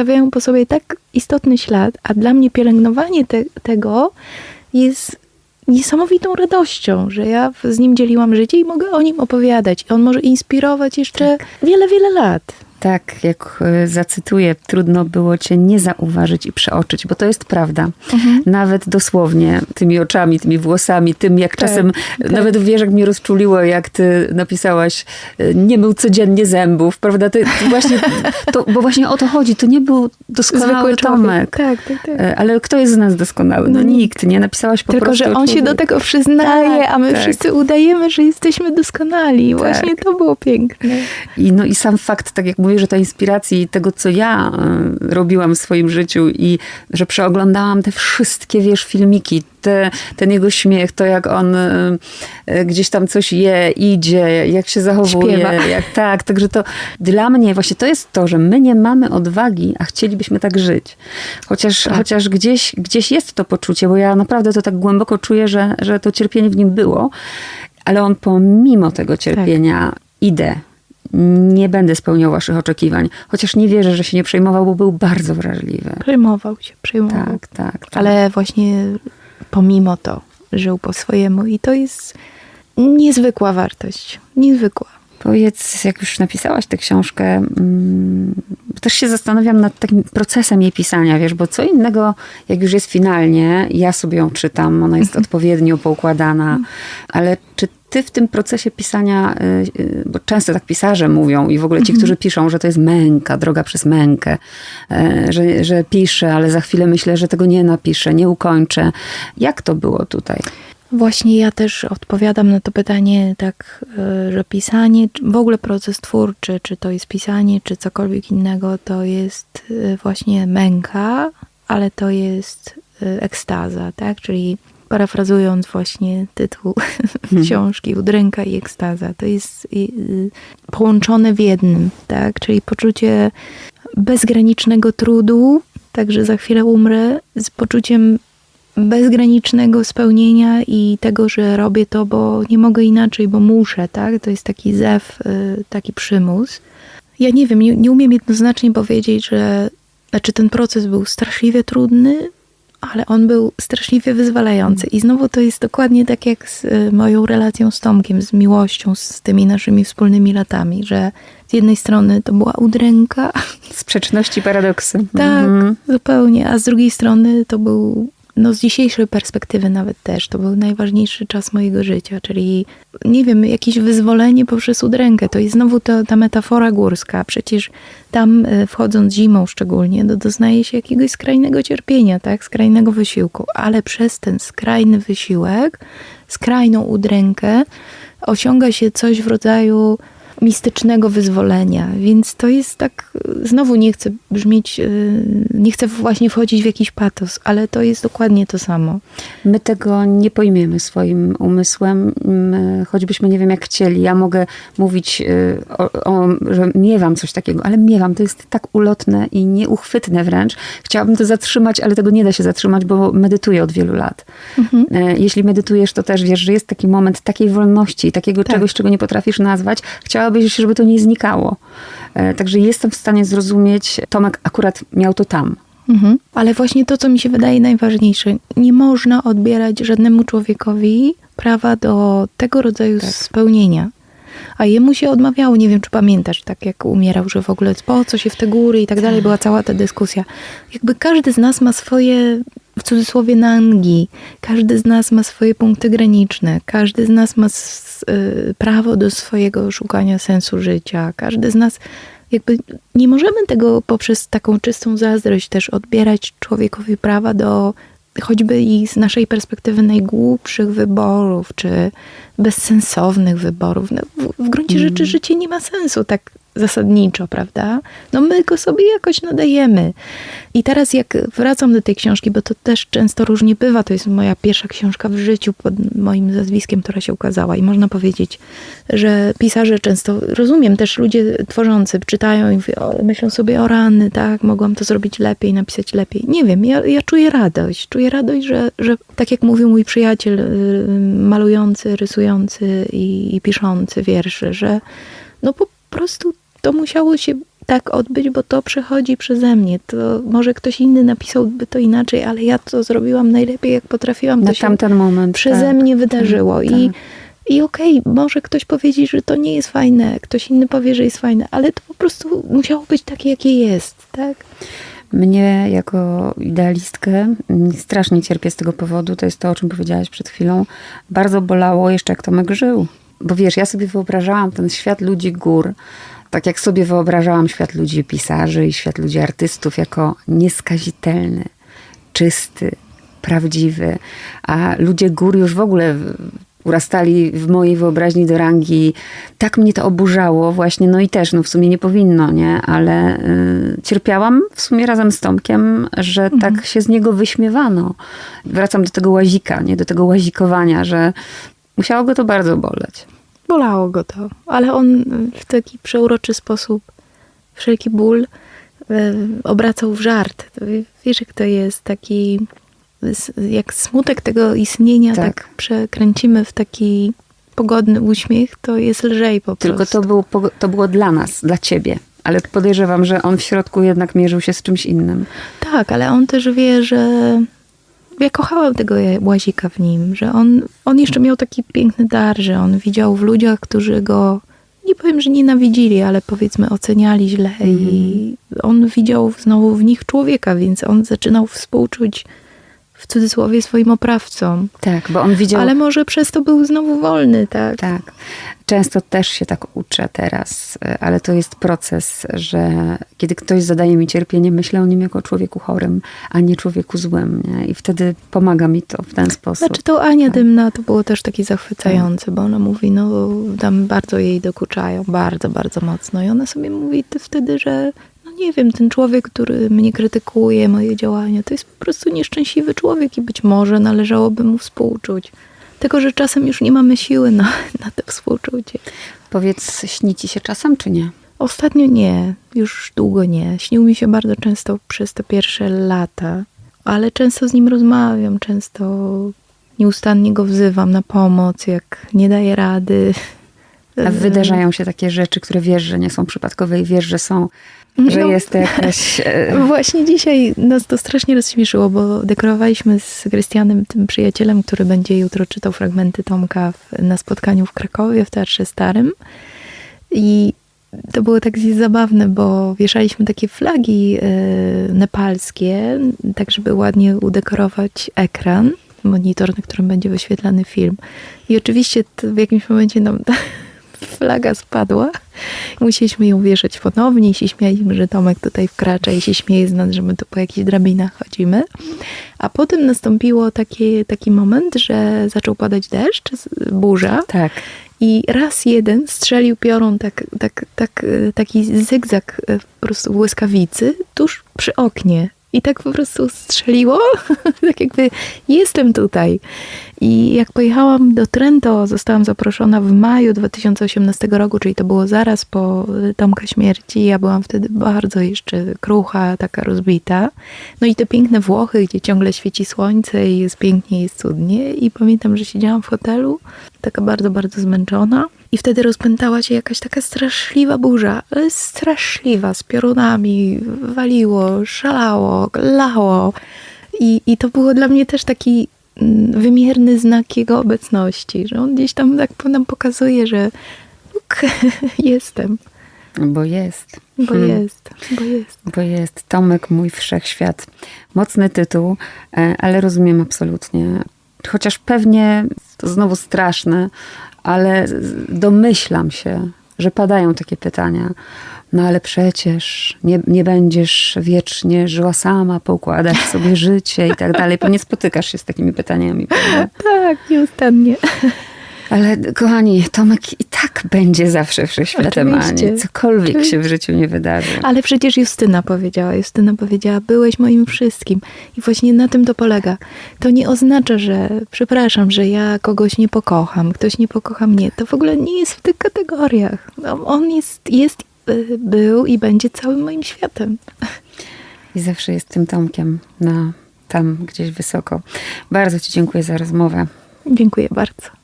zostawiają po sobie tak istotny ślad, a dla mnie pielęgnowanie te, tego jest niesamowitą radością, że ja z nim dzieliłam życie i mogę o nim opowiadać. I on może inspirować jeszcze wiele, wiele lat. Tak, jak e, zacytuję, trudno było cię nie zauważyć i przeoczyć, bo to jest prawda. Nawet dosłownie tymi oczami, tymi włosami, tym jak czasem, nawet wiesz, jak mnie rozczuliło, jak ty napisałaś, e, nie mył codziennie zębów, prawda? To, to właśnie, to, bo właśnie o to chodzi. To nie był doskonały Zwykły. Tomek. Tak, tak, tak. E, Ale kto jest z nas doskonały? No, No nikt. nie? Napisałaś po Tylko, prostu że o on się do tego przyznaje, Tak, a my tak. wszyscy udajemy, że jesteśmy doskonali. Właśnie to było piękne. I, no, I sam fakt, tak jak mówię, że ta inspiracji tego, co ja y, robiłam w swoim życiu i że przeoglądałam te wszystkie, wiesz, filmiki, te, ten jego śmiech, to jak on y, y, gdzieś tam coś je, idzie, jak się zachowuje. Śpiewa. Jak, tak, także to dla mnie właśnie to jest to, że my nie mamy odwagi, a chcielibyśmy tak żyć. Chociaż, Tak. chociaż gdzieś, gdzieś jest to poczucie, bo ja naprawdę to tak głęboko czuję, że, że to cierpienie w nim było, ale on pomimo tego cierpienia idę. Nie będę spełniał waszych oczekiwań. Chociaż nie wierzę, że się nie przejmował, bo był bardzo wrażliwy. Przejmował się, przejmował. Tak, tak. tak. Ale właśnie pomimo to żył po swojemu i to jest niezwykła wartość. Niezwykła. Powiedz, jak już napisałaś tę książkę, mm, też się zastanawiam nad takim procesem jej pisania, wiesz, bo co innego, jak już jest finalnie, ja sobie ją czytam, ona jest odpowiednio poukładana, ale czy ty w tym procesie pisania, y, y, bo często tak pisarze mówią i w ogóle ci, którzy piszą, że to jest męka, droga przez mękę, y, że, że piszę, ale za chwilę myślę, że tego nie napiszę, nie ukończę. Jak to było tutaj? Właśnie ja też odpowiadam na to pytanie tak, y, że pisanie, w ogóle proces twórczy, czy to jest pisanie, czy cokolwiek innego, to jest y, właśnie męka, ale to jest ekstaza, tak? Czyli parafrazując właśnie tytuł książki, Udręka i ekstaza, to jest y, y, połączone w jednym, tak? Czyli poczucie bezgranicznego trudu, także za chwilę umrę, z poczuciem bezgranicznego spełnienia i tego, że robię to, bo nie mogę inaczej, bo muszę, tak? To jest taki zew, y, taki przymus. Ja nie wiem, nie, nie umiem jednoznacznie powiedzieć, że znaczy ten proces był straszliwie trudny, ale on był straszliwie wyzwalający. I znowu to jest dokładnie tak jak z y, moją relacją z Tomkiem, z miłością, z tymi naszymi wspólnymi latami, że z jednej strony to była udręka, Sprzeczności, paradoksy. tak, Mhm. zupełnie. A z drugiej strony to był, no z dzisiejszej perspektywy nawet też, to był najważniejszy czas mojego życia, czyli nie wiem, jakieś wyzwolenie poprzez udrękę. To jest znowu to, ta metafora górska. Przecież tam e, wchodząc zimą szczególnie, no, doznaje się jakiegoś skrajnego cierpienia, tak, skrajnego wysiłku, ale przez ten skrajny wysiłek, skrajną udrękę osiąga się coś w rodzaju mistycznego wyzwolenia. Więc to jest tak, znowu nie chcę brzmieć, yy, nie chcę właśnie wchodzić w jakiś patos, ale to jest dokładnie to samo. My tego nie pojmiemy swoim umysłem, mm, choćbyśmy nie wiem jak chcieli. Ja mogę mówić, y, o, o, że miewam coś takiego, ale miewam. To jest tak ulotne i nieuchwytne wręcz. Chciałabym to zatrzymać, ale tego nie da się zatrzymać, bo medytuję od wielu lat. E, Jeśli medytujesz, to też wiesz, że jest taki moment takiej wolności, takiego Tak. czegoś, czego nie potrafisz nazwać. Chciałabyś, żeby to nie znikało. E, Także jestem w stanie zrozumieć, Tomek akurat miał to tam. Mhm. Ale właśnie to, co mi się wydaje najważniejsze, nie można odbierać żadnemu człowiekowi prawa do tego rodzaju spełnienia. A jemu się odmawiało, nie wiem czy pamiętasz, tak jak umierał, że w ogóle po co się w te góry i tak dalej, była cała ta dyskusja. Jakby każdy z nas ma swoje, w cudzysłowie, nangi. Każdy z nas ma swoje punkty graniczne. Każdy z nas ma y, prawo do swojego szukania sensu życia. Każdy z nas jakby nie możemy tego poprzez taką czystą zazdrość też odbierać człowiekowi prawa do choćby i z naszej perspektywy najgłupszych wyborów, czy bezsensownych wyborów. No, w, w gruncie rzeczy życie nie ma sensu tak zasadniczo, prawda? No my go sobie jakoś nadajemy. I teraz jak wracam do tej książki, bo to też często różnie bywa, to jest moja pierwsza książka w życiu pod moim nazwiskiem, która się ukazała i można powiedzieć, że pisarze często, rozumiem też ludzie tworzący, czytają i myślą sobie o rany, tak, mogłam to zrobić lepiej, napisać lepiej. Nie wiem, ja, ja czuję radość, czuję radość, że, że tak jak mówił mój przyjaciel y, malujący, rysujący i, i piszący wiersze, że no po prostu to musiało się tak odbyć, bo to przechodzi przeze mnie. To może ktoś inny napisałby to inaczej, ale ja to zrobiłam najlepiej, jak potrafiłam. Na to tamten moment. przeze tak. mnie wydarzyło. I, tak. i okej, może ktoś powiedzieć, że to nie jest fajne, ktoś inny powie, że jest fajne, ale to po prostu musiało być takie, jakie jest, tak? Mnie jako idealistkę mm, strasznie cierpię z tego powodu. To jest to, o czym powiedziałaś przed chwilą. Bardzo bolało jeszcze, jak Tomek żył. Bo wiesz, ja sobie wyobrażałam ten świat ludzi gór, tak jak sobie wyobrażałam świat ludzi pisarzy i świat ludzi artystów jako nieskazitelny, czysty, prawdziwy. A ludzie gór już w ogóle urastali w mojej wyobraźni do rangi. Tak mnie to oburzało właśnie, no i też, no w sumie nie powinno, nie? Ale y, cierpiałam w sumie razem z Tomkiem, że tak się z niego wyśmiewano. Wracam do tego łazika, nie? Do tego łazikowania, że musiało go to bardzo boleć. Bolało go to, ale on w taki przeuroczy sposób wszelki ból e, obracał w żart. Wiesz, jak to jest taki, jak smutek tego istnienia tak, Tak. przekręcimy w taki pogodny uśmiech, to jest lżej po Tylko prostu. to, był, to było dla nas, dla ciebie. Ale podejrzewam, że on w środku jednak mierzył się z czymś innym. Tak, ale on też wie, że ja kochałam tego łazika w nim, że on, on jeszcze miał taki piękny dar, że on widział w ludziach, którzy go, nie powiem, że nienawidzili, ale powiedzmy oceniali źle i on widział znowu w nich człowieka, więc on zaczynał współczuć w cudzysłowie swoim oprawcom. Tak, bo on widział... Ale może przez to był znowu wolny, tak? Tak. Często też się tak uczę teraz, e, ale to jest proces, że kiedy ktoś zadaje mi cierpienie, myślę o nim jako o człowieku chorym, a nie człowieku złym. Nie? I wtedy pomaga mi to w ten sposób. Znaczy to Ania Dymna to było też takie zachwycające, bo ona mówi, no tam bardzo jej dokuczają, bardzo, bardzo mocno. I ona sobie mówi wtedy, że nie wiem, ten człowiek, który mnie krytykuje, moje działania, to jest po prostu nieszczęśliwy człowiek i być może należałoby mu współczuć. Tylko, że czasem już nie mamy siły na, na to współczucie. Powiedz, śni ci się czasem, czy nie? Ostatnio nie, już długo nie. Śnił mi się bardzo często przez te pierwsze lata, ale często z nim rozmawiam, często nieustannie go wzywam na pomoc, jak nie daje rady. A wydarzają się takie rzeczy, które wiesz, że nie są przypadkowe i wiesz, że są, że No. jest jakaś... e, Właśnie dzisiaj nas to strasznie rozśmieszyło, bo dekorowaliśmy z Krystianem, tym przyjacielem, który będzie jutro czytał fragmenty Tomka w, na spotkaniu w Krakowie w Teatrze Starym. I to było tak zabawne, bo wieszaliśmy takie flagi e, nepalskie, tak żeby ładnie udekorować ekran, monitor, na którym będzie wyświetlany film. I oczywiście w jakimś momencie nam flaga spadła. Musieliśmy ją wieszać ponownie i się śmialiśmy, że Tomek tutaj wkracza i się śmieje z nas, że my tu po jakichś drabinach chodzimy. A potem nastąpiło taki, taki moment, że zaczął padać deszcz, burza. tak. I raz jeden strzelił piorun tak, tak, tak, e, taki zygzak e, po prostu błyskawicy tuż przy oknie. I tak po prostu strzeliło, tak jakby jestem tutaj. I jak pojechałam do Trento, zostałam zaproszona w maju 2018 roku, czyli to było zaraz po Tomka śmierci. Ja byłam wtedy bardzo jeszcze krucha, taka rozbita. No i te piękne Włochy, gdzie ciągle świeci słońce i jest pięknie, jest cudnie. I pamiętam, że siedziałam w hotelu, taka bardzo, bardzo zmęczona. I wtedy rozpętała się jakaś taka straszliwa burza, ale straszliwa, z piorunami, waliło, szalało, lało. I, I to było dla mnie też taki mm, wymierny znak jego obecności, że on gdzieś tam tak nam pokazuje, że ok, jestem, Bo jest. bo Hmm. jest, bo jest. Bo jest Tomek, mój wszechświat. Mocny tytuł, e, ale rozumiem absolutnie. Chociaż pewnie to znowu straszne, ale domyślam się, że padają takie pytania. No ale przecież nie, nie będziesz wiecznie żyła sama, poukładasz sobie życie i tak dalej. Pewnie spotykasz się z takimi pytaniami. Prawda? Tak, nieustannie. Ale kochani, Tomek i tak będzie zawsze wszechświatem. Ani. Cokolwiek Oczywiście. się w życiu nie wydarzy. Ale przecież Justyna powiedziała, Justyna powiedziała, byłeś moim wszystkim. I właśnie na tym to polega. To nie oznacza, że, przepraszam, że ja kogoś nie pokocham, ktoś nie pokocha mnie. To w ogóle nie jest w tych kategoriach. No, On jest, jest, y, był i będzie całym moim światem. I zawsze jest tym Tomkiem na tam gdzieś wysoko. Bardzo Ci dziękuję za rozmowę. Dziękuję bardzo.